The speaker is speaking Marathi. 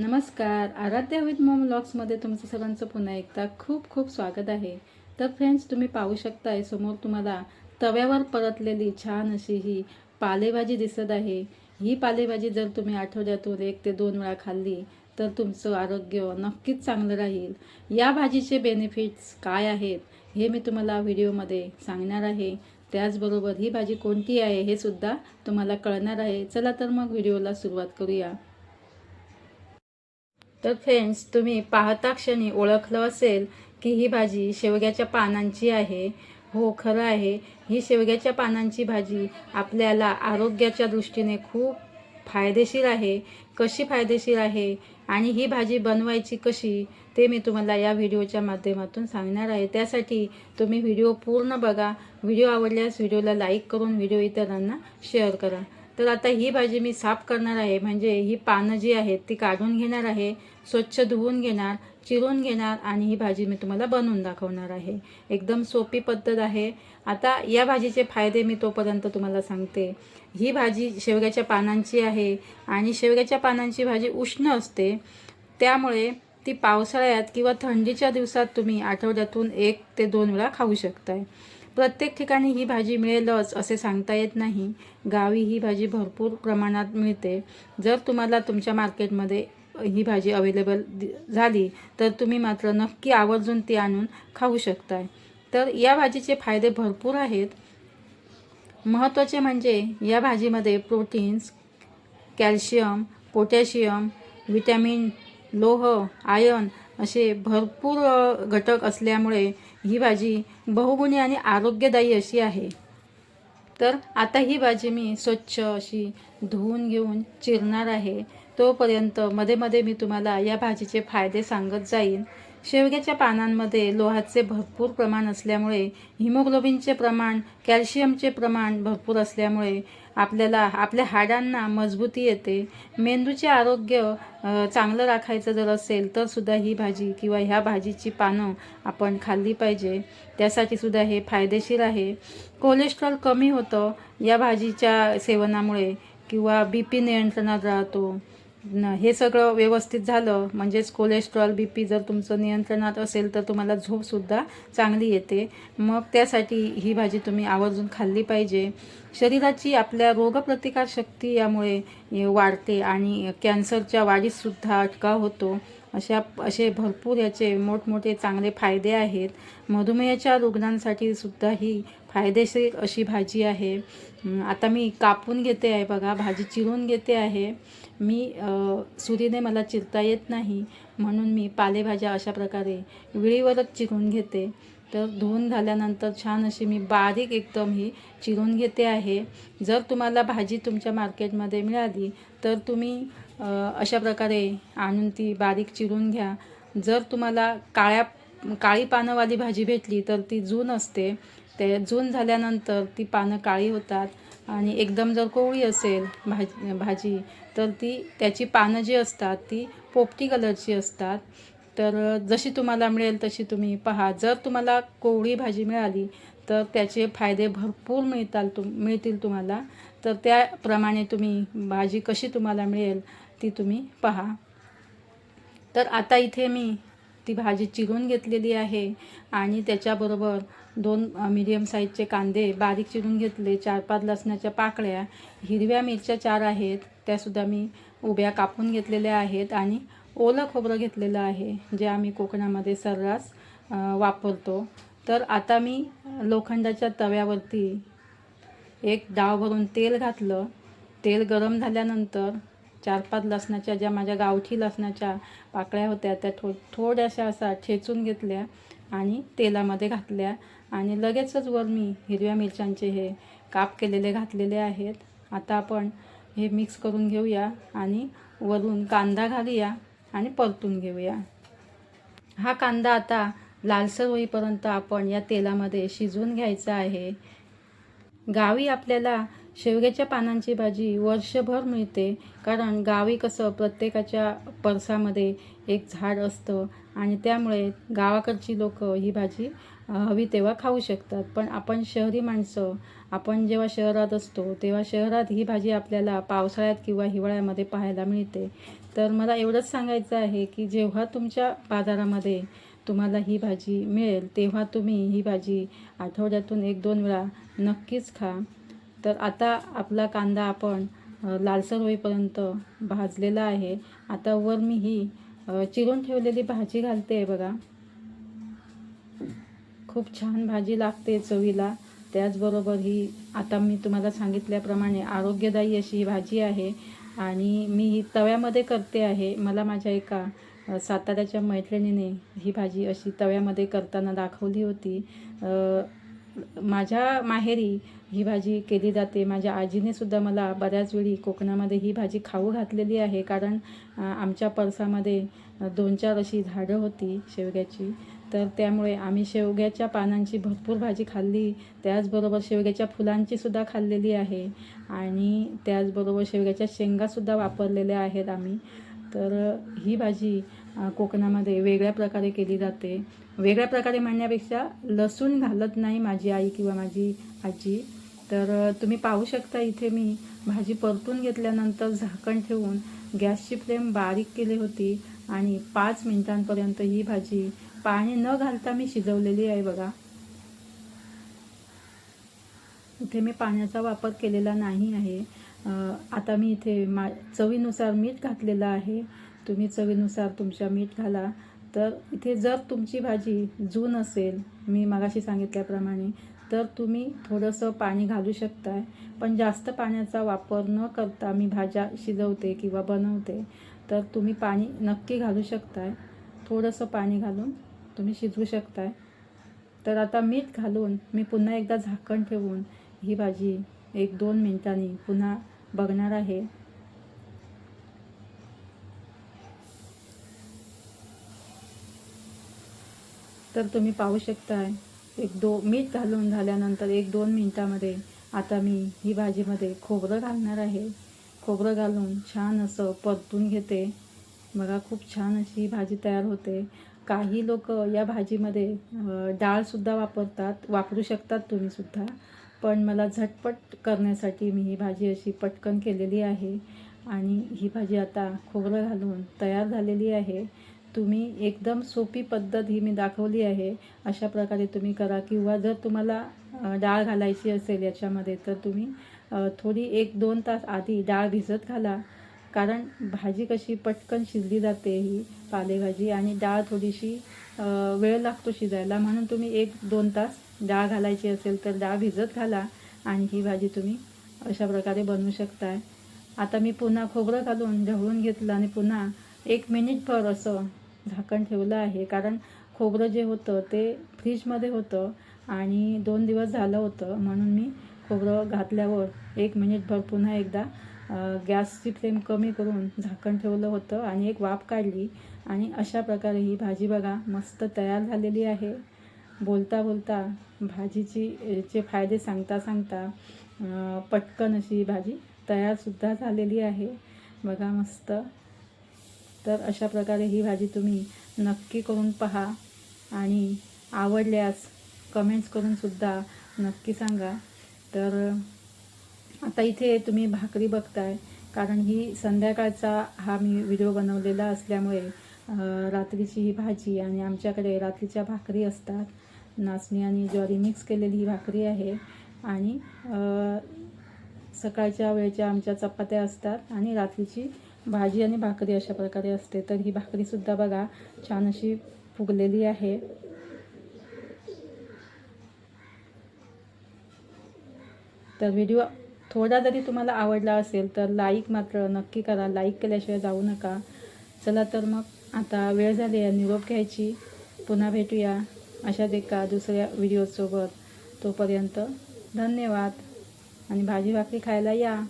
नमस्कार. आराध्या विथ मॉम ब्लॉग्समध्ये तुमचं सर्वांचं पुन्हा एकदा खूप खूप स्वागत आहे. तर फ्रेंड्स तुम्ही पाहू शकताय समोर तुम्हाला तव्यावर परतलेली छान अशी ही पालेभाजी दिसत आहे. ही पालेभाजी जर तुम्ही आठवड्यातून एक ते दोन वेळा खाल्ली तर तुमचं आरोग्य नक्कीच चांगलं राहील. या भाजीचे बेनिफिट्स काय आहेत हे मी तुम्हाला व्हिडिओमध्ये सांगणार आहे. त्याचबरोबर ही भाजी कोणती आहे हे सुद्धा तुम्हाला कळणार आहे. चला तर मग व्हिडिओला सुरुवात करूया. तर फ्रेंड्स तुम्ही पाहता क्षणी ओळखलं असेल की ही भाजी शेवग्याच्या पानांची आहे. हो खरं आहे. ही शेवग्याच्या पानांची भाजी आपल्याला आरोग्याच्या दृष्टीने खूप फायदेशीर आहे. कशी फायदेशीर आहे आणि ही भाजी बनवायची कशी ते मी तुम्हाला या व्हिडिओच्या माध्यमातून सांगणार आहे. त्यासाठी तुम्ही व्हिडिओ पूर्ण बघा. व्हिडिओ आवडल्यास व्हिडिओला लाईक करून व्हिडिओ इतरांना शेअर करा. तर आता ही भाजी मी साफ करणार आहे. म्हणजे ही पानं जी आहेत ती काढून घेणार आहे स्वच्छ धुवून घेणार चिरून घेणार आणि ही भाजी मी तुम्हाला बनवून दाखवणार आहे. एकदम सोपी पद्धत आहे. आता या भाजीचे फायदे मी तोपर्यंत तुम्हाला सांगते. ही भाजी शेवग्याच्या पानांची आहे आणि शेवग्याच्या पानांची भाजी उष्ण असते. त्यामुळे ती पावसाळ्यात किंवा थंडीच्या दिवसात तुम्ही आठवड्यातून एक ते दोन वेळा खाऊ शकताय. प्रत्येक ठिकाणी ही भाजी मिळेलच असे सांगता येत नाही. गावी ही भाजी भरपूर प्रमाणात मिळते. जर तुम्हाला तुमच्या मार्केटमध्ये ही भाजी अवेलेबल झाली तर तुम्ही मात्र नक्की आवर्जून ती आणून खाऊ शकताय. तर या भाजीचे फायदे भरपूर आहेत. महत्त्वाचे म्हणजे या भाजीमध्ये प्रोटीन्स कॅल्शियम पोटॅशियम व्हिटॅमिन लोह आयर्न असे भरपूर घटक असल्यामुळे ही भाजी बहुगुणी आणि आरोग्यदायी अशी आहे. तर आता ही भाजी मी स्वच्छ अशी धुवून घेऊन चिरणार आहे. तोपर्यंत मध्ये मध्ये मी तुम्हाला या भाजीचे फायदे सांगत जाईन. शेवग्याच्या पानांमध्ये लोहाचे भरपूर प्रमाण असल्यामुळे हिमोग्लोबिनचे प्रमाण कॅल्शियमचे प्रमाण भरपूर असल्यामुळे आपल्याला आपल्या हाडांना मजबूती येते. मेंदूचे आरोग्य चांगलं राखायचं जर असेल तर सुद्धा ही भाजी किंवा ह्या भाजीची पानं आपण खाल्ली पाहिजे. त्यासाठी सुद्धा हे फायदेशीर आहे. कोलेस्ट्रॉल कमी होतं या भाजीच्या सेवनामुळे किंवा बी पी नियंत्रणात राहतो. हे सगळं व्यवस्थित झालं. म्हणजेच कोलेस्ट्रॉल बी पी जर तुमचं नियंत्रणात असेल तर तुम्हाला झोपसुद्धा चांगली येते. मग त्यासाठी ही भाजी तुम्ही आवर्जून खाल्ली पाहिजे. शरीराची आपल्या रोगप्रतिकार शक्ती यामुळे वाढते आणि कॅन्सरच्या वाढीसुद्धा अटकाव होतो. अशा असे भरपूर याचे मोठमोठे चांगले फायदे आहेत. मधुमेहाच्या रुग्णांसाठी सुद्धा ही फायदेशीर अशी भाजी आहे. आता मी कापून घेते आहे बघा भाजी चिरून घेते आहे. मी सुरीने मला चिरता येत नाही म्हणून मी पालेभाज्या अशा प्रकारे विळीवरच चिरून घेते. तर धुवून झाल्यानंतर छान अशी मी बारीक एकदम ही चिरून घेते आहे. जर तुम्हाला भाजी तुमच्या मार्केटमध्ये मिळाली तर तुम्ही अशा प्रकारे आणून ती बारीक चिरून घ्या. जर तुम्हाला काळ्या काळी पानंवाली भाजी भेटली तर ती जून असते. ते जून झाल्यानंतर ती पानं काळी होतात. आणि एकदम जर कोवळी असेल भाजी भाजी तर ती त्याची पानं जी असतात ती पोपटी कलरची असतात. तर जशी तुम्हाला मिळेल तशी तुम्ही पहा. जर तुम्हाला कोवळी भाजी मिळाली तर त्याचे फायदे भरपूर मिळताल तुम मिळतील तुम्हाला. तर त्याप्रमाणे तुम्ही भाजी कशी तुम्हाला मिळेल ती तुम्ही पहा. तर आता इथे मी ती भाजी चिरून घेतलेली आहे आणि त्याच्याबरोबर दोन मिडियम साईजचे कांदे बारीक चिरून घेतले चार पाच लसणाच्या पाकळ्या हिरव्या मिरच्या चार आहेत त्यासुद्धा मी उभ्या कापून घेतलेल्या आहेत आणि ओलं खोबरं घेतलेलं आहे जे आम्ही कोकणामध्ये सर्रास वापरतो. तर आता मी लोखंडाच्या तव्यावरती एक डाव भरून तेल घातलं. तेल गरम झाल्यानंतर चार पाच लसणाच्या ज्या माझ्या गावठी लसणाच्या पाकळ्या होत्या त्या थो थोड्याशा असा ठेचून घेतल्या आणि तेलामध्ये घातल्या. आणि लगेचच वर मी हिरव्या मिरच्यांचे हे काप केलेले घातलेले आहेत. आता आपण हे मिक्स करून घेऊया आणि वरून कांदा घालूया आणि परतून घेऊया. हा कांदा आता लालसर होईपर्यंत आपण या तेलामध्ये शिजवून घ्यायचा आहे. गावी आपल्याला शेवग्याच्या पानांची भाजी वर्षभर मिळते. कारण गावी कसं प्रत्येकाच्या परसामध्ये एक झाड असतं आणि त्यामुळे गावाकडची लोक ही भाजी हवी तेव्हा खाऊ शकतात. पण आपण शहरी माणसं आपण जेव्हा शहरात असतो तेव्हा शहरात ही भाजी आपल्याला पावसाळ्यात किंवा हिवाळ्यामध्ये पाहायला मिळते. तर मला एवढंच सांगायचं आहे की जेव्हा तुमच्या बाजारामध्ये तुम्हाला ही भाजी मिळेल तेव्हा तुम्ही ही भाजी आठवड्यातून एक दोन वेळा नक्कीच खा. तर आता आपला कांदा आपण लालसर होईपर्यंत भाजलेला आहे. आता वर मी ही चिरून ठेवलेली भाजी घालते आहे बघा. खूप छान भाजी लागते चवीला. त्याचबरोबर ही आता मी तुम्हाला सांगितल्याप्रमाणे आरोग्यदायी अशी ही भाजी आहे. आणि मी ही तव्यामध्ये करते आहे. मला माझ्या एका साताऱ्याच्या मैत्रिणीने ही भाजी अशी तव्यामध्ये करताना दाखवली होती. माझ्या माहेरी ही भाजी केली जाते. माझ्या आजीने सुद्धा मला बऱ्याच वेळी कोकणामध्ये ही भाजी खाऊ घातलेली आहे. कारण आमच्या परसामध्ये दोन चार अशी झाडं होती शेवग्याची. तर त्यामुळे आम्ही शेवग्याच्या पानांची भरपूर भाजी खाल्ली. त्याचबरोबर शेवग्याच्या फुलांची सुद्धा खाल्लेली आहे. आणि त्याचबरोबर शेवग्याच्या शेंगासुद्धा वापरलेल्या आहेत आम्ही. तर ही भाजी कोकणामध्ये वेगळ्या प्रकारे केली जाते. वेगळ्या प्रकारे म्हणण्यापेक्षा लसूण घालत नाही माझी आई किंवा माझी आजी. तर तुम्ही पाहू शकता इथे मी भाजी परतून घेतल्यानंतर झाकण ठेवून गॅसची फ्लेम बारीक केली होती आणि पाच मिनिटांपर्यंत ही भाजी पाणी न घालता मी शिजवलेली आहे बघा. इथे मी पाण्याचा वापर केलेला नाही आहे. आता मी इथे मा चवीनुसार मीठ घातलेलं आहे. तुम्ही चवीनुसार तुमच्या मीठ घाला. तर इथे जर तुमची भाजी जून असेल मी मगाशी सांगितल्याप्रमाणे तर तुम्ही थोडंसं पाणी घालू शकताय. पण जास्त पाण्याचा वापर न करता मी भाज्या शिजवते किंवा बनवते तर तुम्ही पाणी नक्की घालू शकताय. थोडंसं पाणी घालून तुम्ही शिजवू शकताय. तर आता मीठ घालून मी पुन्हा एकदा झाकण ठेवून ही भाजी एक दोन मिनटांनी पुन्हा बघणार आहे. तर तुम्ही पाहू शकताय एक दो मीठ घालून झाल्यानंतर एक दोन मिनटामध्ये आता मी ही भाजीमध्ये खोबरं घालणार आहे. खोबरं घालून छान असं परतून घेते. बघा खूप छान अशी भाजी तयार होते. काही लोक या भाजीमध्ये डाळसुद्धा वापरतात. वापरू शकतात तुम्हीसुद्धा पण मला झटपट करण्यासाठी मी ही भाजी अशी पटकन केलेली आहे. आणि ही भाजी आता खोबरं घालून तयार झालेली आहे. तुम्ही एकदम सोपी पद्धत ही मी दाखवली आहे. अशा प्रकारे तुम्ही करा किंवा जर तुम्हाला डाळ घालायची असेल याच्यामध्ये तर तुम्ही थोडी एक दोन तास आधी डाळ भिजत घाला. कारण भाजी कशी पटकन शिजली जाते ही पालेभाजी आणि डाळ थोडीशी वेळ लागतो शिजायला. म्हणून तुम्ही एक दोन तास डाळ घालायची असेल तर डाळ भिजत घाला आणि ही भाजी तुम्ही अशा प्रकारे बनवू शकताय. आता मी पुन्हा खोबरं घालून ढवळून घेतलं आणि पुन्हा एक मिनिटभर असं झाकण ठेवलं आहे. कारण खोबरं जे होतं ते फ्रीजमध्ये होतं आणि दोन दिवस झालं होतं. म्हणून मी खोबरं घातल्यावर एक मिनिटभर पुन्हा एकदा गॅसची फ्लेम कमी करून झाकण ठेवलं होतं आणि एक वाफ काढली. आणि अशा प्रकारे ही भाजी बघा मस्त तयार झालेली आहे. बोलता बोलता भाजीची चे फायदे सांगता सांगता पटकन अशी भाजी तयारसुद्धा झालेली आहे. बघा मस्त. तर अशा प्रकारे ही भाजी तुम्ही नक्की करून पहा आणि आवडल्यास कमेंट्स करूनसुद्धा नक्की सांगा. तर आता इथे तुम्ही भाकरी बघताय कारण ही संध्याकाळचा हा मी व्हिडिओ बनवलेला असल्यामुळे रात्रीची ही भाजी आणि आमच्याकडे रात्रीच्या भाकरी असतात. नाचणी आणि ज्वारी मिक्स केलेली ही भाकरी आहे आणि सकाळच्या वेळच्या आमच्या चपात्या असतात आणि रात्रीची भाजी आणि भाकरी अशा प्रकारे असते. तर ही भाकरीसुद्धा बघा छान अशी फुगलेली आहे. तर व्हिडिओ थोडा जरी तुम्हाला आवडला असेल तर लाईक मात्र नक्की करा. लाईक केल्याशिवाय जाऊ नका. चला तर मग आता वेळ झाली आहे. निरोप घ्यायची. पुन्हा भेटूया अशाच एका दुसऱ्या व्हिडिओसोबत तोपर्यंत धन्यवाद. आणि भाजी भाकरी खायला या.